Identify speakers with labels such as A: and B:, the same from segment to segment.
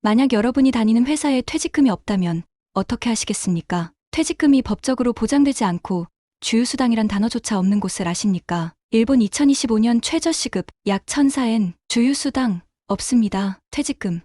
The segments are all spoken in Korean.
A: 만약 여러분이 다니는 회사에 퇴직금이 없다면 어떻게 하시겠습니까? 퇴직금이 법적으로 보장되지 않고 주유수당이란 단어조차 없는 곳을 아십니까? 일본 2025년 최저시급 약 1004엔 주유수당 없습니다. 퇴직금.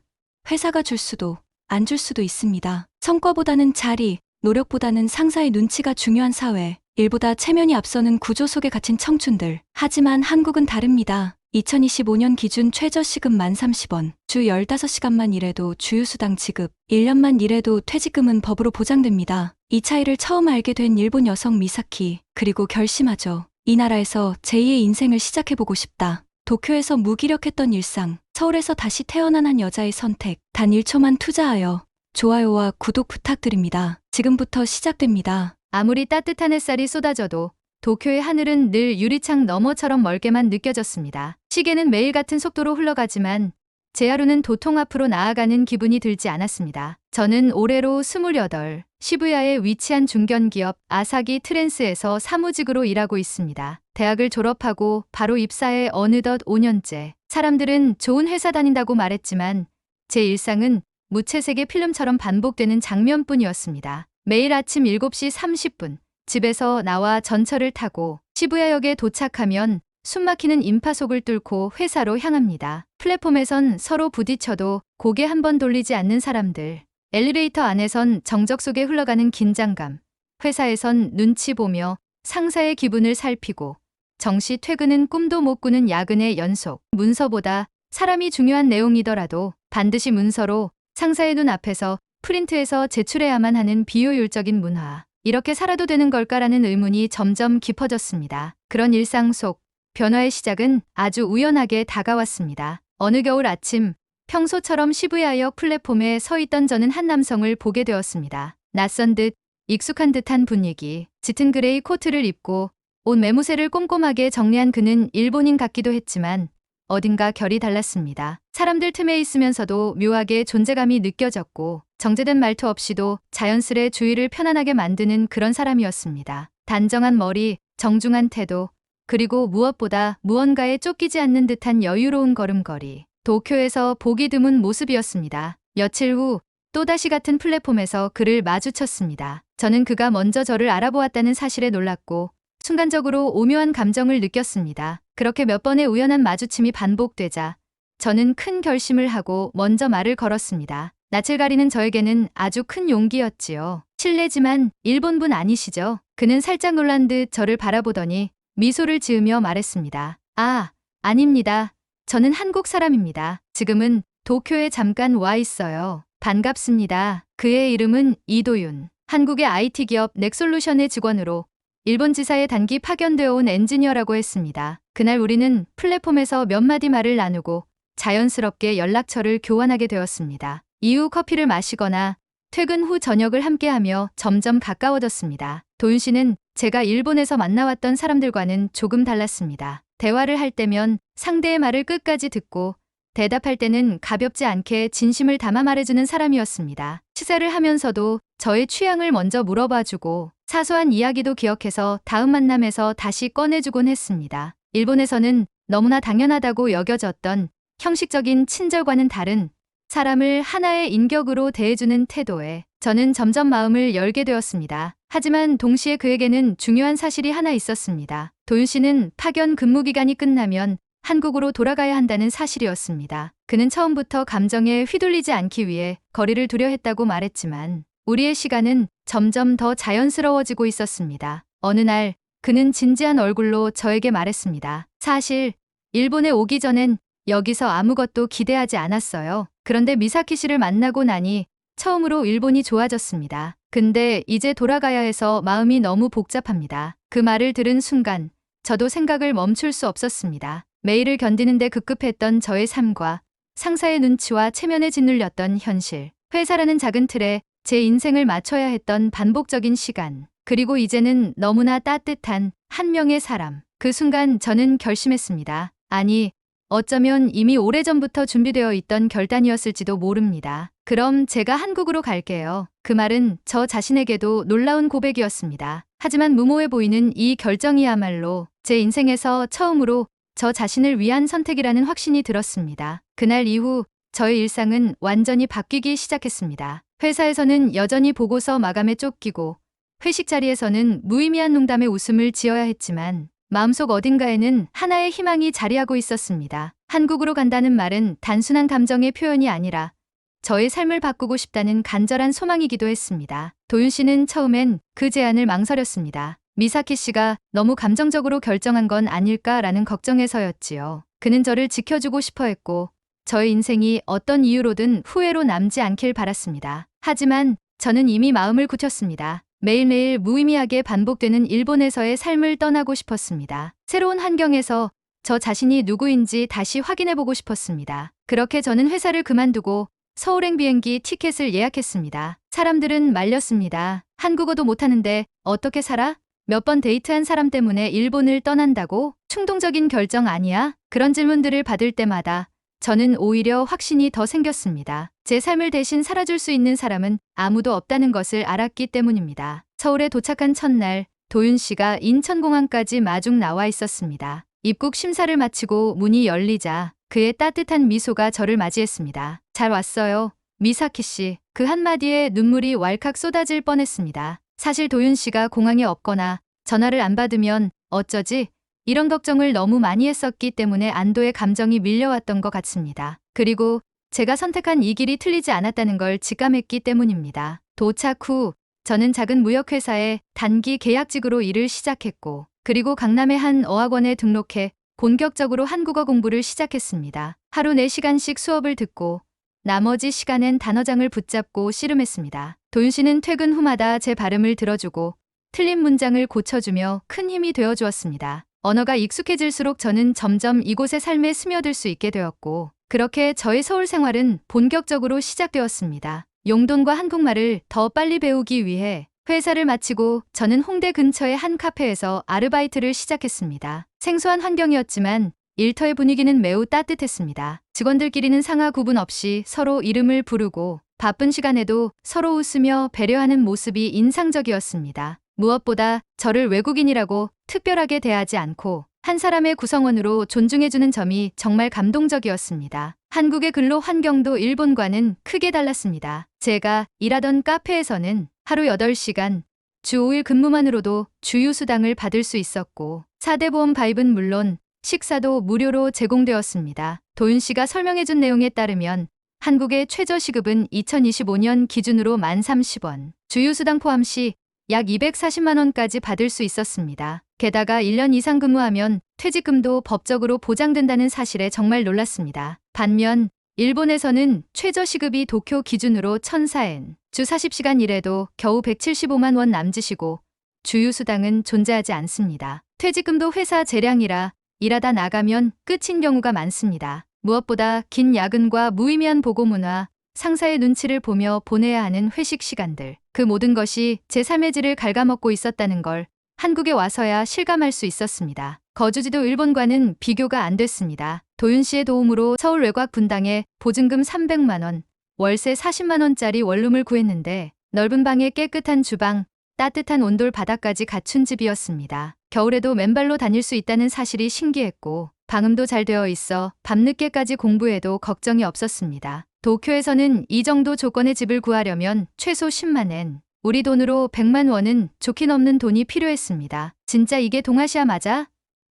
A: 회사가 줄 수도 안 줄 수도 있습니다. 성과보다는 자리, 노력보다는 상사의 눈치가 중요한 사회. 일보다 체면이 앞서는 구조 속에 갇힌 청춘들. 하지만 한국은 다릅니다. 2025년 기준 최저시급 만 30원, 주 15시간만 일해도 주유수당 지급, 1년만 일해도 퇴직금은 법으로 보장됩니다. 이 차이를 처음 알게 된 일본 여성 미사키, 그리고 결심하죠. 이 나라에서 제2의 인생을 시작해보고 싶다. 도쿄에서 무기력했던 일상, 서울에서 다시 태어난 한 여자의 선택, 단 1초만 투자하여 좋아요와 구독 부탁드립니다. 지금부터 시작됩니다.
B: 아무리 따뜻한 햇살이 쏟아져도 도쿄의 하늘은 늘 유리창 너머처럼 멀게만 느껴졌습니다. 시계는 매일 같은 속도로 흘러가지만 제 하루는 도통 앞으로 나아가는 기분이 들지 않았습니다. 저는 올해로 28, 시부야에 위치한 중견기업 아사기 트랜스에서 사무직으로 일하고 있습니다. 대학을 졸업하고 바로 입사해 어느덧 5년째. 사람들은 좋은 회사 다닌다고 말했지만 제 일상은 무채색의 필름처럼 반복되는 장면뿐이었습니다. 매일 아침 7시 30분 집에서 나와 전철을 타고 시부야역에 도착하면 숨막히는 인파속을 뚫고 회사로 향합니다. 플랫폼에선 서로 부딪혀도 고개 한 번 돌리지 않는 사람들. 엘리베이터 안에선 정적 속에 흘러가는 긴장감. 회사에선 눈치 보며 상사의 기분을 살피고 정시 퇴근은 꿈도 못 꾸는 야근의 연속. 문서보다 사람이 중요한 내용이더라도 반드시 문서로 상사의 눈 앞에서 프린트해서 제출해야만 하는 비효율적인 문화. 이렇게 살아도 되는 걸까라는 의문이 점점 깊어졌습니다. 그런 일상 속 변화의 시작은 아주 우연하게 다가왔습니다. 어느 겨울 아침 평소처럼 시부야역 플랫폼에 서 있던 저는 한 남성을 보게 되었습니다. 낯선 듯 익숙한 듯한 분위기, 짙은 그레이 코트를 입고 옷 매무새를 꼼꼼하게 정리한 그는 일본인 같기도 했지만 어딘가 결이 달랐습니다. 사람들 틈에 있으면서도 묘하게 존재감이 느껴졌고 정제된 말투 없이도 자연스레 주위를 편안하게 만드는 그런 사람이었습니다. 단정한 머리, 정중한 태도, 그리고 무엇보다 무언가에 쫓기지 않는 듯한 여유로운 걸음걸이. 도쿄에서 보기 드문 모습이었습니다. 며칠 후 또다시 같은 플랫폼에서 그를 마주쳤습니다. 저는 그가 먼저 저를 알아보았다는 사실에 놀랐고 순간적으로 오묘한 감정을 느꼈습니다. 그렇게 몇 번의 우연한 마주침이 반복되자 저는 큰 결심을 하고 먼저 말을 걸었습니다. 낯을 가리는 저에게는 아주 큰 용기였지요. 실례지만 일본분 아니시죠? 그는 살짝 놀란 듯 저를 바라보더니 미소를 지으며 말했습니다. 아, 아닙니다. 저는 한국 사람입니다. 지금은 도쿄에 잠깐 와 있어요. 반갑습니다. 그의 이름은 이도윤. 한국의 IT 기업 넥솔루션의 직원으로 일본 지사에 단기 파견되어 온 엔지니어라고 했습니다. 그날 우리는 플랫폼에서 몇 마디 말을 나누고 자연스럽게 연락처를 교환하게 되었습니다. 이후 커피를 마시거나 퇴근 후 저녁을 함께하며 점점 가까워졌습니다. 도윤 씨는 제가 일본에서 만나왔던 사람들과는 조금 달랐습니다. 대화를 할 때면 상대의 말을 끝까지 듣고 대답할 때는 가볍지 않게 진심을 담아 말해주는 사람이었습니다. 시사를 하면서도 저의 취향을 먼저 물어봐주고 사소한 이야기도 기억해서 다음 만남에서 다시 꺼내주곤 했습니다. 일본에서는 너무나 당연하다고 여겨졌던 형식적인 친절과는 다른 사람을 하나의 인격으로 대해주는 태도에 저는 점점 마음을 열게 되었습니다. 하지만 동시에 그에게는 중요한 사실이 하나 있었습니다. 도윤 씨는 파견 근무 기간이 끝나면 한국으로 돌아가야 한다는 사실이었습니다. 그는 처음부터 감정에 휘둘리지 않기 위해 거리를 두려 했다고 말했지만 우리의 시간은 점점 더 자연스러워지고 있었습니다. 어느 날 그는 진지한 얼굴로 저에게 말했습니다. 사실 일본에 오기 전엔 여기서 아무것도 기대하지 않았어요. 그런데 미사키 씨를 만나고 나니 처음으로 일본이 좋아졌습니다. 근데 이제 돌아가야 해서 마음이 너무 복잡합니다. 그 말을 들은 순간 저도 생각을 멈출 수 없었습니다. 매일을 견디는데 급급했던 저의 삶과 상사의 눈치와 체면에 짓눌렸던 현실. 회사라는 작은 틀에 제 인생을 맞춰야 했던 반복적인 시간. 그리고 이제는 너무나 따뜻한 한 명의 사람. 그 순간 저는 결심했습니다. 아니, 어쩌면 이미 오래전부터 준비되어 있던 결단이었을지도 모릅니다. 그럼 제가 한국으로 갈게요. 그 말은 저 자신에게도 놀라운 고백이었습니다. 하지만 무모해 보이는 이 결정이야말로 제 인생에서 처음으로 저 자신을 위한 선택이라는 확신이 들었습니다. 그날 이후 저의 일상은 완전히 바뀌기 시작했습니다. 회사에서는 여전히 보고서 마감에 쫓기고 회식 자리에서는 무의미한 농담에 웃음을 지어야 했지만 마음속 어딘가에는 하나의 희망이 자리하고 있었습니다. 한국으로 간다는 말은 단순한 감정의 표현이 아니라 저의 삶을 바꾸고 싶다는 간절한 소망이기도 했습니다. 도윤 씨는 처음엔 그 제안을 망설였습니다. 미사키 씨가 너무 감정적으로 결정한 건 아닐까라는 걱정에서였지요. 그는 저를 지켜주고 싶어 했고 저의 인생이 어떤 이유로든 후회로 남지 않길 바랐습니다. 하지만 저는 이미 마음을 굳혔습니다. 매일매일 무의미하게 반복되는 일본에서의 삶을 떠나고 싶었습니다. 새로운 환경에서 저 자신이 누구인지 다시 확인해보고 싶었습니다. 그렇게 저는 회사를 그만두고 서울행 비행기 티켓을 예약했습니다. 사람들은 말렸습니다. 한국어도 못하는데 어떻게 살아? 몇 번 데이트한 사람 때문에 일본을 떠난다고? 충동적인 결정 아니야? 그런 질문들을 받을 때마다 저는 오히려 확신이 더 생겼습니다. 제 삶을 대신 살아줄 수 있는 사람은 아무도 없다는 것을 알았기 때문입니다. 서울에 도착한 첫날, 도윤 씨가 인천공항까지 마중 나와 있었습니다. 입국 심사를 마치고 문이 열리자 그의 따뜻한 미소가 저를 맞이했습니다. 잘 왔어요. 미사키 씨. 그 한마디에 눈물이 왈칵 쏟아질 뻔했습니다. 사실 도윤 씨가 공항에 없거나 전화를 안 받으면 어쩌지? 이런 걱정을 너무 많이 했었기 때문에 안도의 감정이 밀려왔던 것 같습니다. 그리고 제가 선택한 이 길이 틀리지 않았다는 걸 직감했기 때문입니다. 도착 후 저는 작은 무역회사에 단기 계약직으로 일을 시작했고 그리고 강남의 한 어학원에 등록해 본격적으로 한국어 공부를 시작했습니다. 하루 4시간씩 수업을 듣고 나머지 시간엔 단어장을 붙잡고 씨름했습니다. 도윤 씨는 퇴근 후마다 제 발음을 들어주고 틀린 문장을 고쳐주며 큰 힘이 되어 주었습니다. 언어가 익숙해질수록 저는 점점 이곳의 삶에 스며들 수 있게 되었고 그렇게 저의 서울 생활은 본격적으로 시작되었습니다. 용돈과 한국말을 더 빨리 배우기 위해 회사를 마치고 저는 홍대 근처의 한 카페에서 아르바이트를 시작했습니다. 생소한 환경이었지만 일터의 분위기는 매우 따뜻했습니다. 직원들끼리는 상하 구분 없이 서로 이름을 부르고 바쁜 시간에도 서로 웃으며 배려하는 모습이 인상적이었습니다. 무엇보다 저를 외국인이라고 특별하게 대하지 않고 한 사람의 구성원으로 존중해주는 점이 정말 감동적이었습니다. 한국의 근로 환경도 일본과는 크게 달랐습니다. 제가 일하던 카페에서는 하루 8시간, 주 5일 근무만으로도 주유수당을 받을 수 있었고 4대 보험 가입은 물론 식사도 무료로 제공되었습니다. 도윤 씨가 설명해준 내용에 따르면 한국의 최저시급은 2025년 기준으로 만 30원, 주유수당 포함 시 약 240만 원까지 받을 수 있었습니다. 게다가 1년 이상 근무하면 퇴직금도 법적으로 보장된다는 사실에 정말 놀랐습니다. 반면 일본에서는 최저시급이 도쿄 기준으로 1004엔, 주 40시간 일해도 겨우 175만 원 남짓이고 주유수당은 존재하지 않습니다. 퇴직금도 회사 재량이라 일하다 나가면 끝인 경우가 많습니다. 무엇보다 긴 야근과 무의미한 보고 문화, 상사의 눈치를 보며 보내야 하는 회식 시간들, 그 모든 것이 제 삶의 질을 갉아먹고 있었다는 걸 한국에 와서야 실감할 수 있었습니다. 거주지도 일본과는 비교가 안 됐습니다. 도윤 씨의 도움으로 서울 외곽 분당에 보증금 300만 원, 월세 40만 원짜리 원룸을 구했는데 넓은 방에 깨끗한 주방, 따뜻한 온돌 바닥까지 갖춘 집이었습니다. 겨울에도 맨발로 다닐 수 있다는 사실이 신기했고 방음도 잘 되어 있어 밤늦게까지 공부해도 걱정이 없었습니다. 도쿄에서는 이 정도 조건의 집을 구하려면 최소 10만엔, 우리 돈으로 100만 원은 좋게 넘는 돈이 필요했습니다. 진짜 이게 동아시아 맞아?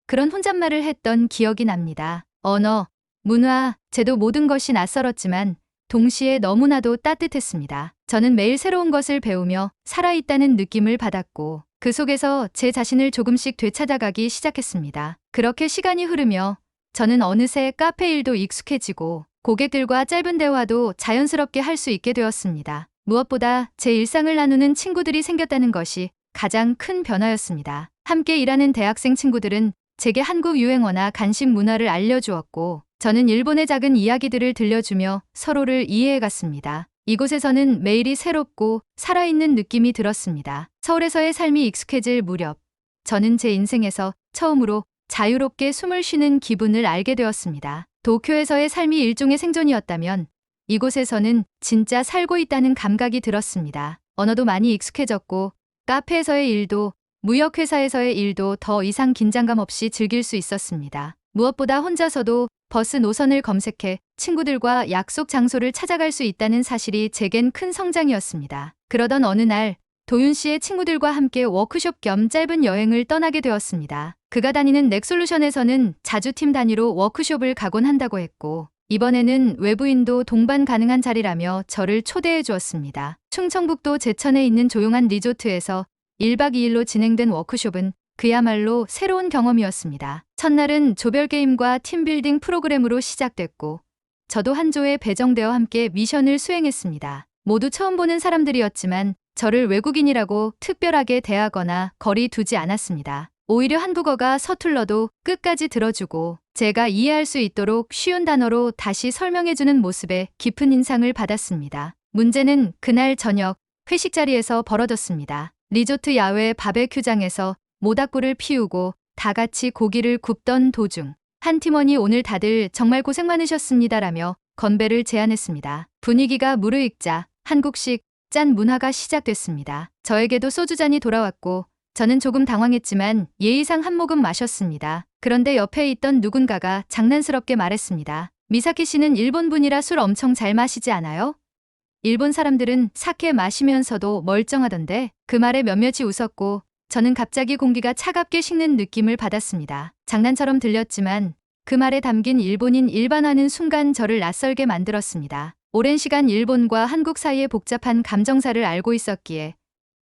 B: 그런 혼잣말을 했던 기억이 납니다. 언어, 문화, 제도 모든 것이 낯설었지만 동시에 너무나도 따뜻했습니다. 저는 매일 새로운 것을 배우며 살아있다는 느낌을 받았고 그 속에서 제 자신을 조금씩 되찾아가기 시작했습니다. 그렇게 시간이 흐르며 저는 어느새 카페 일도 익숙해지고 고객들과 짧은 대화도 자연스럽게 할 수 있게 되었습니다. 무엇보다 제 일상을 나누는 친구들이 생겼다는 것이 가장 큰 변화였습니다. 함께 일하는 대학생 친구들은 제게 한국 유행어나 간식 문화를 알려주었고 저는 일본의 작은 이야기들을 들려주며 서로를 이해해갔습니다. 이곳에서는 매일이 새롭고 살아있는 느낌이 들었습니다. 서울에서의 삶이 익숙해질 무렵 저는 제 인생에서 처음으로 자유롭게 숨을 쉬는 기분을 알게 되었습니다. 도쿄에서의 삶이 일종의 생존이었다면 이곳에서는 진짜 살고 있다는 감각이 들었습니다. 언어도 많이 익숙해졌고 카페에서의 일도 무역회사에서의 일도 더 이상 긴장감 없이 즐길 수 있었습니다. 무엇보다 혼자서도 버스 노선을 검색해 친구들과 약속 장소를 찾아갈 수 있다는 사실이 제겐 큰 성장이었습니다. 그러던 어느 날 도윤 씨의 친구들과 함께 워크숍 겸 짧은 여행을 떠나게 되었습니다. 그가 다니는 넥솔루션에서는 자주 팀 단위로 워크숍을 가곤 한다고 했고 이번에는 외부인도 동반 가능한 자리라며 저를 초대해 주었습니다. 충청북도 제천에 있는 조용한 리조트에서 1박 2일로 진행된 워크숍은 그야말로 새로운 경험이었습니다. 첫날은 조별 게임과 팀빌딩 프로그램으로 시작됐고 저도 한 조에 배정되어 함께 미션을 수행했습니다. 모두 처음 보는 사람들이었지만 저를 외국인이라고 특별하게 대하거나 거리 두지 않았습니다. 오히려 한국어가 서툴러도 끝까지 들어주고 제가 이해할 수 있도록 쉬운 단어로 다시 설명해주는 모습에 깊은 인상을 받았습니다. 문제는 그날 저녁 회식 자리에서 벌어졌습니다. 리조트 야외 바베큐장에서 모닥불을 피우고 다 같이 고기를 굽던 도중 한 팀원이 오늘 다들 정말 고생 많으셨습니다라며 건배를 제안했습니다. 분위기가 무르익자 한국식 짠 문화가 시작됐습니다. 저에게도 소주잔이 돌아왔고 저는 조금 당황했지만 예의상 한 모금 마셨습니다. 그런데 옆에 있던 누군가가 장난스럽게 말했습니다. 미사키 씨는 일본 분이라 술 엄청 잘 마시지 않아요? 일본 사람들은 사케 마시면서도 멀쩡하던데 그 말에 몇몇이 웃었고 저는 갑자기 공기가 차갑게 식는 느낌을 받았습니다. 장난처럼 들렸지만 그 말에 담긴 일본인 일반화는 순간 저를 낯설게 만들었습니다. 오랜 시간 일본과 한국 사이의 복잡한 감정사를 알고 있었기에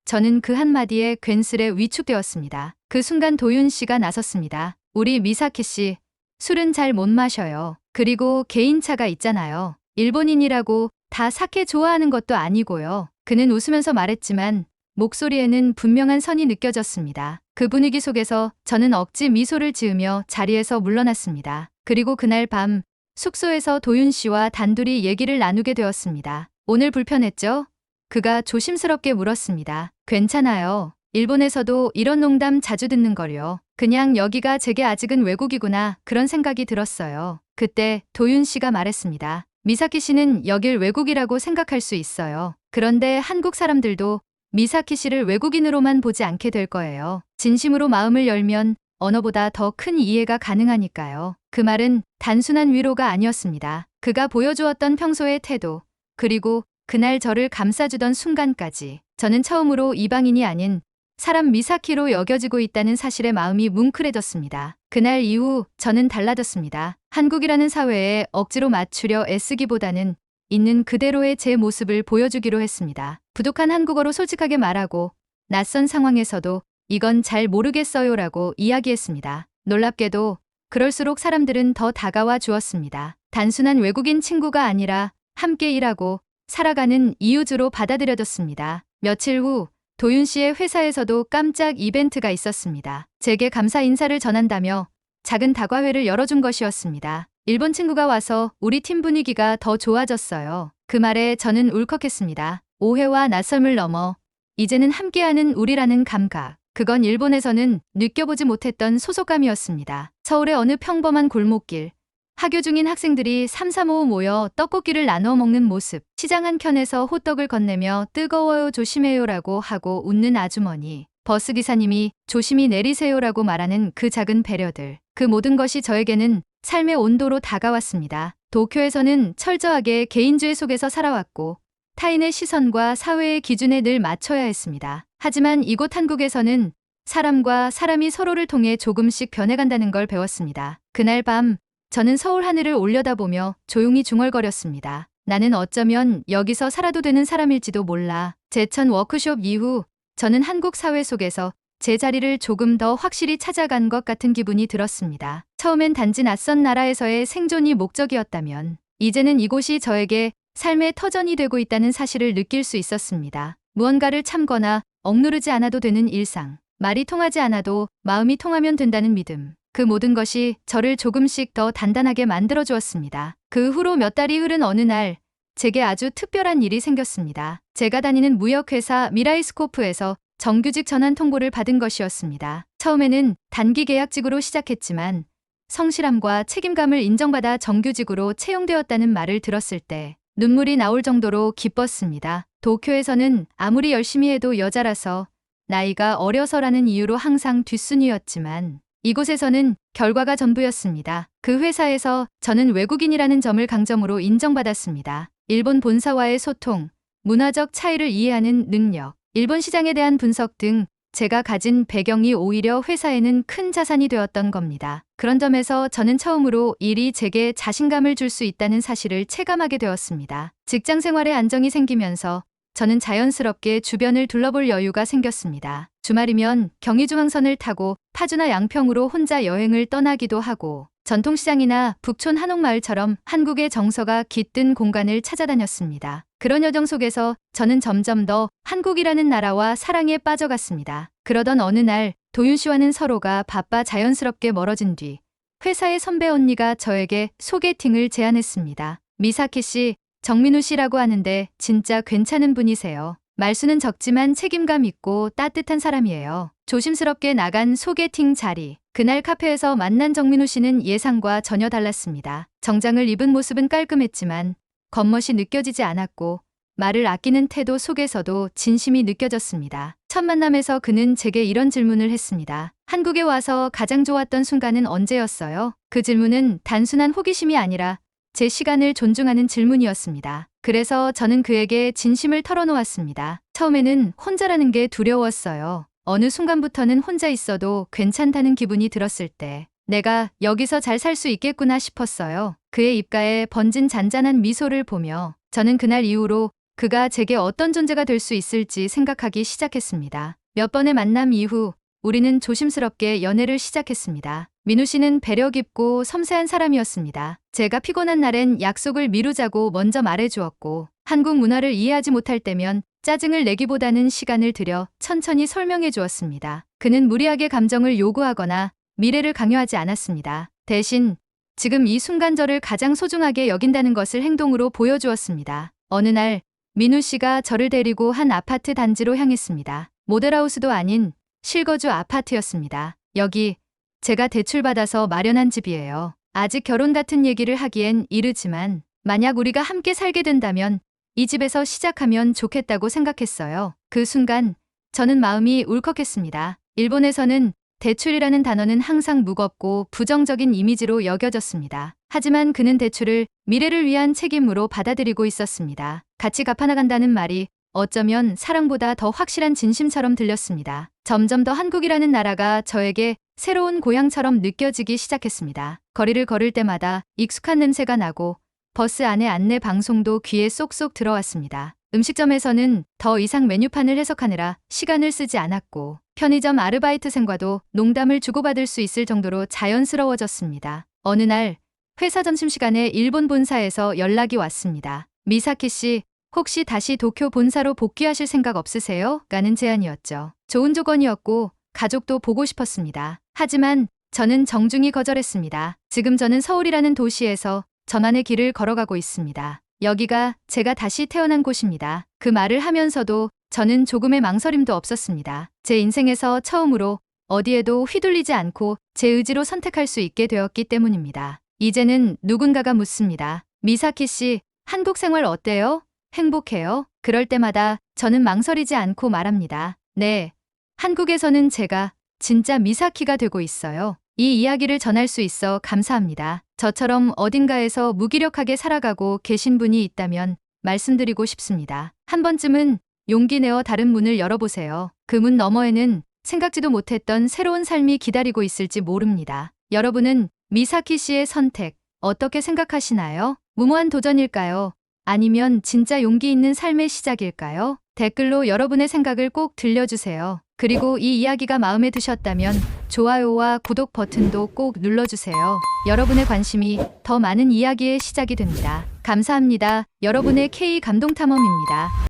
B: 저는 그 한마디에 괜스레 위축되었습니다. 그 순간 도윤 씨가 나섰습니다. 우리 미사키 씨, 술은 잘 못 마셔요. 그리고 개인차가 있잖아요. 일본인이라고 다 사케 좋아하는 것도 아니고요. 그는 웃으면서 말했지만 목소리에는 분명한 선이 느껴졌습니다. 그 분위기 속에서 저는 억지 미소를 지으며 자리에서 물러났습니다. 그리고 그날 밤 숙소에서 도윤 씨와 단둘이 얘기를 나누게 되었습니다. 오늘 불편했죠? 그가 조심스럽게 물었습니다. 괜찮아요. 일본에서도 이런 농담 자주 듣는 걸요. 그냥 여기가 제게 아직은 외국이구나 그런 생각이 들었어요. 그때 도윤 씨가 말했습니다. 미사키 씨는 여길 외국이라고 생각할 수 있어요. 그런데 한국 사람들도 미사키 씨를 외국인으로만 보지 않게 될 거예요. 진심으로 마음을 열면 언어보다 더 큰 이해가 가능하니까요. 그 말은 단순한 위로가 아니었습니다. 그가 보여주었던 평소의 태도, 그리고 그날 저를 감싸주던 순간까지 저는 처음으로 이방인이 아닌 사람 미사키로 여겨지고 있다는 사실에 마음이 뭉클해졌습니다. 그날 이후 저는 달라졌습니다. 한국이라는 사회에 억지로 맞추려 애쓰기보다는 있는 그대로의 제 모습을 보여주기로 했습니다. 부족한 한국어로 솔직하게 말하고 낯선 상황에서도 이건 잘 모르겠어요라고 이야기했습니다. 놀랍게도 그럴수록 사람들은 더 다가와 주었습니다. 단순한 외국인 친구가 아니라 함께 일하고 살아가는 이웃으로 받아들여졌습니다. 며칠 후 도윤 씨의 회사에서도 깜짝 이벤트가 있었습니다. 제게 감사 인사를 전한다며 작은 다과회를 열어준 것이었습니다. 일본 친구가 와서 우리 팀 분위기가 더 좋아졌어요. 그 말에 저는 울컥했습니다. 오해와 낯섦을 넘어 이제는 함께하는 우리라는 감각. 그건 일본에서는 느껴보지 못했던 소속감이었습니다. 서울의 어느 평범한 골목길. 학교 중인 학생들이 삼삼오오 모여 떡볶이를 나눠 먹는 모습. 시장 한 켠에서 호떡을 건네며 뜨거워요 조심해요라고 하고 웃는 아주머니. 버스 기사님이 조심히 내리세요라고 말하는 그 작은 배려들. 그 모든 것이 저에게는 삶의 온도로 다가왔습니다. 도쿄에서는 철저하게 개인주의 속에서 살아왔고 타인의 시선과 사회의 기준에 늘 맞춰야 했습니다. 하지만 이곳 한국에서는 사람과 사람이 서로를 통해 조금씩 변해간다는 걸 배웠습니다. 그날 밤 저는 서울 하늘을 올려다보며 조용히 중얼거렸습니다. 나는 어쩌면 여기서 살아도 되는 사람일지도 몰라. 제천 워크숍 이후 저는 한국 사회 속에서 제 자리를 조금 더 확실히 찾아간 것 같은 기분이 들었습니다. 처음엔 단지 낯선 나라에서의 생존이 목적이었다면 이제는 이곳이 저에게 삶의 터전이 되고 있다는 사실을 느낄 수 있었습니다. 무언가를 참거나 억누르지 않아도 되는 일상. 말이 통하지 않아도 마음이 통하면 된다는 믿음. 그 모든 것이 저를 조금씩 더 단단하게 만들어 주었습니다. 그 후로 몇 달이 흐른 어느 날 제게 아주 특별한 일이 생겼습니다. 제가 다니는 무역회사 미라이스코프에서 정규직 전환 통보를 받은 것이었습니다. 처음에는 단기 계약직으로 시작했지만 성실함과 책임감을 인정받아 정규직으로 채용되었다는 말을 들었을 때 눈물이 나올 정도로 기뻤습니다. 도쿄에서는 아무리 열심히 해도 여자라서 나이가 어려서라는 이유로 항상 뒷순이었지만 이곳에서는 결과가 전부였습니다. 그 회사에서 저는 외국인이라는 점을 강점으로 인정받았습니다. 일본 본사와의 소통, 문화적 차이를 이해하는 능력, 일본 시장에 대한 분석 등 제가 가진 배경이 오히려 회사에는 큰 자산이 되었던 겁니다. 그런 점에서 저는 처음으로 일이 제게 자신감을 줄 수 있다는 사실을 체감하게 되었습니다. 직장 생활에 안정이 생기면서 저는 자연스럽게 주변을 둘러볼 여유가 생겼습니다. 주말이면 경의중앙선을 타고 파주나 양평으로 혼자 여행을 떠나기도 하고 전통시장이나 북촌 한옥마을처럼 한국의 정서가 깃든 공간을 찾아다녔습니다. 그런 여정 속에서 저는 점점 더 한국이라는 나라와 사랑에 빠져갔습니다. 그러던 어느 날 도윤 씨와는 서로가 바빠 자연스럽게 멀어진 뒤 회사의 선배 언니가 저에게 소개팅을 제안했습니다. 미사키 씨, 정민우 씨라고 하는데 진짜 괜찮은 분이세요. 말수는 적지만 책임감 있고 따뜻한 사람이에요. 조심스럽게 나간 소개팅 자리. 그날 카페에서 만난 정민우 씨는 예상과 전혀 달랐습니다. 정장을 입은 모습은 깔끔했지만 겉멋이 느껴지지 않았고 말을 아끼는 태도 속에서도 진심이 느껴졌습니다. 첫 만남에서 그는 제게 이런 질문을 했습니다. 한국에 와서 가장 좋았던 순간은 언제였어요? 그 질문은 단순한 호기심이 아니라 제 시간을 존중하는 질문이었습니다. 그래서 저는 그에게 진심을 털어놓았습니다. 처음에는 혼자라는 게 두려웠어요. 어느 순간부터는 혼자 있어도 괜찮다는 기분이 들었을 때 내가 여기서 잘 살 수 있겠구나 싶었어요. 그의 입가에 번진 잔잔한 미소를 보며 저는 그날 이후로 그가 제게 어떤 존재가 될 수 있을지 생각하기 시작했습니다. 몇 번의 만남 이후 우리는 조심스럽게 연애를 시작했습니다. 민우 씨는 배려 깊고 섬세한 사람이었습니다. 제가 피곤한 날엔 약속을 미루자고 먼저 말해주었고, 한국 문화를 이해하지 못할 때면 짜증을 내기보다는 시간을 들여 천천히 설명해 주었습니다. 그는 무리하게 감정을 요구하거나 미래를 강요하지 않았습니다. 대신 지금 이 순간 저를 가장 소중하게 여긴다는 것을 행동으로 보여주었습니다. 어느 날 민우 씨가 저를 데리고 한 아파트 단지로 향했습니다. 모델하우스도 아닌 실거주 아파트였습니다. 여기 제가 대출받아서 마련한 집이에요. 아직 결혼 같은 얘기를 하기엔 이르지만 만약 우리가 함께 살게 된다면 이 집에서 시작하면 좋겠다고 생각했어요. 그 순간 저는 마음이 울컥했습니다. 일본에서는 대출이라는 단어는 항상 무겁고 부정적인 이미지로 여겨졌습니다. 하지만 그는 대출을 미래를 위한 책임으로 받아들이고 있었습니다. 같이 갚아나간다는 말이 어쩌면 사랑보다 더 확실한 진심처럼 들렸습니다. 점점 더 한국이라는 나라가 저에게 새로운 고향처럼 느껴지기 시작했습니다. 거리를 걸을 때마다 익숙한 냄새가 나고 버스 안의 안내 방송도 귀에 쏙쏙 들어왔습니다. 음식점에서는 더 이상 메뉴판을 해석하느라 시간을 쓰지 않았고 편의점 아르바이트생과도 농담을 주고받을 수 있을 정도로 자연스러워졌습니다. 어느 날 회사 점심시간에 일본 본사에서 연락이 왔습니다. 미사키 씨, 혹시 다시 도쿄 본사로 복귀하실 생각 없으세요? 라는 제안이었죠. 좋은 조건이었고 가족도 보고 싶었습니다. 하지만 저는 정중히 거절했습니다. 지금 저는 서울이라는 도시에서 저만의 길을 걸어가고 있습니다. 여기가 제가 다시 태어난 곳입니다. 그 말을 하면서도 저는 조금의 망설임도 없었습니다. 제 인생에서 처음으로 어디에도 휘둘리지 않고 제 의지로 선택할 수 있게 되었기 때문입니다. 이제는 누군가가 묻습니다. 미사키 씨, 한국 생활 어때요? 행복해요? 그럴 때마다 저는 망설이지 않고 말합니다. 네. 한국에서는 제가 진짜 미사키가 되고 있어요. 이 이야기를 전할 수 있어 감사합니다. 저처럼 어딘가에서 무기력하게 살아가고 계신 분이 있다면 말씀드리고 싶습니다. 한 번쯤은 용기 내어 다른 문을 열어보세요. 그 문 너머에는 생각지도 못했던 새로운 삶이 기다리고 있을지 모릅니다. 여러분은 미사키 씨의 선택 어떻게 생각하시나요? 무모한 도전일까요? 아니면 진짜 용기 있는 삶의 시작일까요? 댓글로 여러분의 생각을 꼭 들려주세요. 그리고 이 이야기가 마음에 드셨다면 좋아요와 구독 버튼도 꼭 눌러주세요. 여러분의 관심이 더 많은 이야기의 시작이 됩니다. 감사합니다. 여러분의 K 감동탐험입니다.